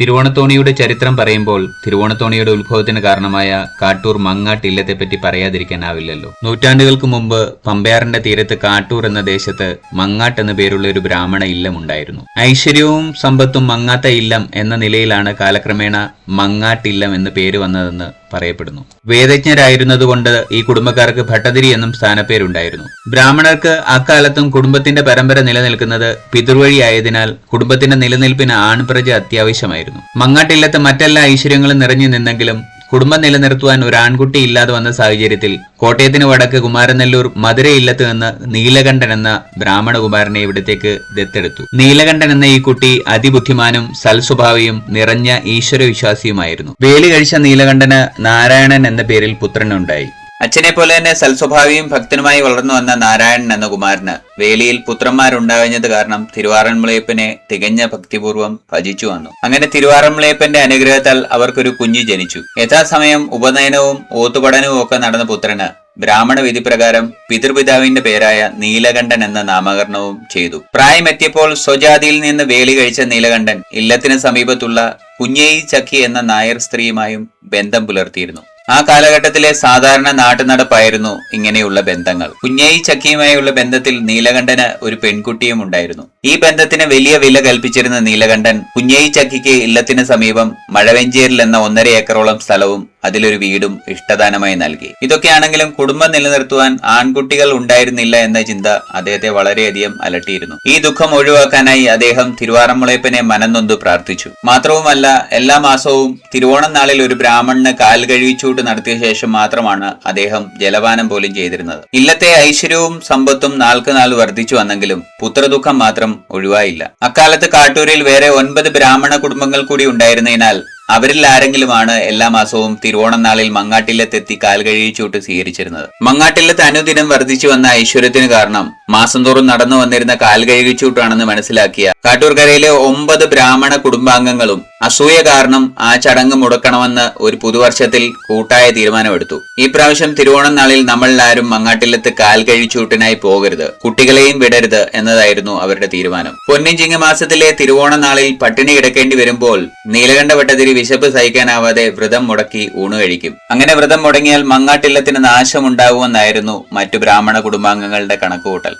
തിരുവോണത്തോണിയുടെ ചരിത്രം പറയുമ്പോൾ തിരുവോണത്തോണിയുടെ ഉത്ഭവത്തിന് കാരണമായ കാട്ടൂർ മങ്ങാട്ട് ഇല്ലത്തെപ്പറ്റി പറയാതിരിക്കാനാവില്ലല്ലോ. നൂറ്റാണ്ടുകൾക്ക് മുമ്പ് പമ്പയാറിന്റെ തീരത്ത് കാട്ടൂർ എന്ന ദേശത്ത് മങ്ങാട്ട് എന്ന പേരുള്ള ഒരു ബ്രാഹ്മണ ഇല്ലം ഉണ്ടായിരുന്നു. ഐശ്വര്യവും സമ്പത്തും മങ്ങാത്ത ഇല്ലം എന്ന നിലയിലാണ് കാലക്രമേണ മങ്ങാട്ടില്ലം എന്ന് പേര് വന്നതെന്ന് പറയപ്പെടുന്നു. വേദജ്ഞരായിരുന്നതുകൊണ്ട് ഈ കുടുംബക്കാർക്ക് ഭട്ടതിരി എന്നും സ്ഥാനപ്പേരുണ്ടായിരുന്നു. ബ്രാഹ്മണർക്ക് അക്കാലത്തും കുടുംബത്തിന്റെ പരമ്പര നിലനിൽക്കുന്നത് പിതൃവഴിയായതിനാൽ കുടുംബത്തിന്റെ നിലനിൽപ്പിന് ആൺപ്രജ അത്യാവശ്യമായിരുന്നു. മങ്ങാട്ടില്ലത്ത് മറ്റെല്ലാ ഐശ്വര്യങ്ങളും നിറഞ്ഞു നിന്നെങ്കിലും കുടുംബം നിലനിർത്തുവാൻ ഒരു ആൺകുട്ടി ഇല്ലാതെ വന്ന സാഹചര്യത്തിൽ കോട്ടയത്തിന് വടക്ക് കുമാരനെല്ലൂർ മധുര ഇല്ലത്ത് നിന്ന് നീലകണ്ഠൻ എന്ന ബ്രാഹ്മണ കുമാരനെ ഇവിടത്തേക്ക് ദത്തെടുത്തു. നീലകണ്ഠൻ എന്ന ഈ കുട്ടി അതിബുദ്ധിമാനും സൽസ്വഭാവിയും നിറഞ്ഞ ഈശ്വരവിശ്വാസിയുമായിരുന്നു. വേലി കഴിച്ച നീലകണ്ഠന് നാരായണൻ എന്ന പേരിൽ പുത്രനുണ്ടായി. അച്ഛനെ പോലെ തന്നെ സൽസ്വഭാവിയും ഭക്തനുമായി വളർന്നു വന്ന നാരായണൻ എന്ന കുമാരന് വേലിയിൽ പുത്രന്മാരുണ്ടാകഞ്ഞത് കാരണം തിരുവാറന്മുളയപ്പനെ തികഞ്ഞ ഭക്തിപൂർവം ഭജിച്ചു വന്നു. അങ്ങനെ തിരുവാറന്മുളയപ്പന്റെ അനുഗ്രഹത്താൽ അവർക്കൊരു കുഞ്ഞു ജനിച്ചു. യഥാസമയം ഉപനയനവും ഓത്തുപടനവും ഒക്കെ നടന്ന പുത്രന് ബ്രാഹ്മണ വിധി പ്രകാരം പിതൃപിതാവിന്റെ പേരായ നീലകണ്ഠൻ എന്ന നാമകരണവും ചെയ്തു. പ്രായമെത്തിയപ്പോൾ സ്വജാതിയിൽ നിന്ന് വേലി കഴിച്ച നീലകണ്ഠൻ ഇല്ലത്തിന് സമീപത്തുള്ള കുഞ്ഞേയി ചക്കി എന്ന നായർ സ്ത്രീയുമായും ബന്ധം പുലർത്തിയിരുന്നു. ആ കാലഘട്ടത്തിലെ സാധാരണ നാട്ടുനടപ്പായിരുന്നു ഇങ്ങനെയുള്ള ബന്ധങ്ങൾ. കുഞ്ഞേയി ചക്കിയുമായുള്ള ബന്ധത്തിൽ നീലകണ്ഠന് ഒരു പെൺകുട്ടിയും ഉണ്ടായിരുന്നു. ഈ ബന്ധത്തിന് വലിയ വില കൽപ്പിച്ചിരുന്ന നീലകണ്ഠൻ കുഞ്ഞേയി ചക്കിക്ക് ഇല്ലത്തിന് സമീപം മഴവെഞ്ചേരിൽ എന്ന ഒന്നര ഏക്കറോളം സ്ഥലവും അതിലൊരു വീടും ഇഷ്ടദാനമായി നൽകി. ഇതൊക്കെയാണെങ്കിലും കുടുംബം നിലനിർത്തുവാൻ ആൺകുട്ടികൾ ഉണ്ടായിരുന്നില്ല എന്ന ചിന്ത അദ്ദേഹത്തെ വളരെയധികം അലട്ടിയിരുന്നു. ഈ ദുഃഖം ഒഴിവാക്കാനായി അദ്ദേഹം തിരുവാറമ്മുളയപ്പനെ മനംനൊന്തു പ്രാർത്ഥിച്ചു. മാത്രവുമല്ല എല്ലാ മാസവും തിരുവോണം നാളിൽ ഒരു ബ്രാഹ്മണന് കാൽ കഴിച്ചൂട്ട് നടത്തിയ ശേഷം മാത്രമാണ് അദ്ദേഹം ജലപാനം പോലും ചെയ്തിരുന്നത്. ഇല്ലത്തെ ഐശ്വര്യവും സമ്പത്തും നാൾക്ക് നാൾ വർദ്ധിച്ചു വന്നെങ്കിലും പുത്രദുഃഖം മാത്രം ഒഴിവായില്ല. അക്കാലത്ത് കാട്ടൂരിൽ വേറെ ഒൻപത് ബ്രാഹ്മണ കുടുംബങ്ങൾ കൂടി ഉണ്ടായിരുന്നതിനാൽ അവരിൽ ആരെങ്കിലുമാണ് എല്ലാ മാസവും തിരുവോണം നാളിൽ മങ്ങാട്ടില്ലത്തെത്തി കാൽ കഴിച്ചൂട്ട് സ്വീകരിച്ചിരുന്നത്. മങ്ങാട്ടില്ലത്ത് അനുദിനം വർദ്ധിച്ചു വന്ന ഐശ്വര്യത്തിന് കാരണം മാസം തോറും നടന്നു വന്നിരുന്ന കാൽ കഴിച്ചൂട്ടാണെന്ന് മനസ്സിലാക്കിയ കാട്ടൂർക്കരയിലെ ഒമ്പത് ബ്രാഹ്മണ കുടുംബാംഗങ്ങളും അസൂയ കാരണം ആ ചടങ്ങ് മുടക്കണമെന്ന് ഒരു പുതുവർഷത്തിൽ കൂട്ടായ തീരുമാനമെടുത്തു. ഈ പ്രാവശ്യം തിരുവോണം നാളിൽ നമ്മൾ ആരും കാൽ കഴിച്ചൂട്ടിനായി പോകരുത്. കുട്ടികളെയും വിടരുത് എന്നതായിരുന്നു അവരുടെ തീരുമാനം. പൊന്നിൻ ചിങ്ങ മാസത്തിലെ തിരുവോണം നാളിൽ പട്ടിണി കിടക്കേണ്ടി വരുമ്പോൾ നീലകണ്ഠ ഭട്ടതിരി വിശപ്പ് സഹിക്കാനാവാതെ വ്രതം മുടക്കി ഊണ് കഴിക്കും. അങ്ങനെ വ്രതം മുടങ്ങിയാൽ മങ്ങാട്ടില്ലത്തിന് നാശമുണ്ടാകുമെന്നായിരുന്നു മറ്റു ബ്രാഹ്മണ കുടുംബാംഗങ്ങളുടെ കണക്കുകൂട്ടൽ.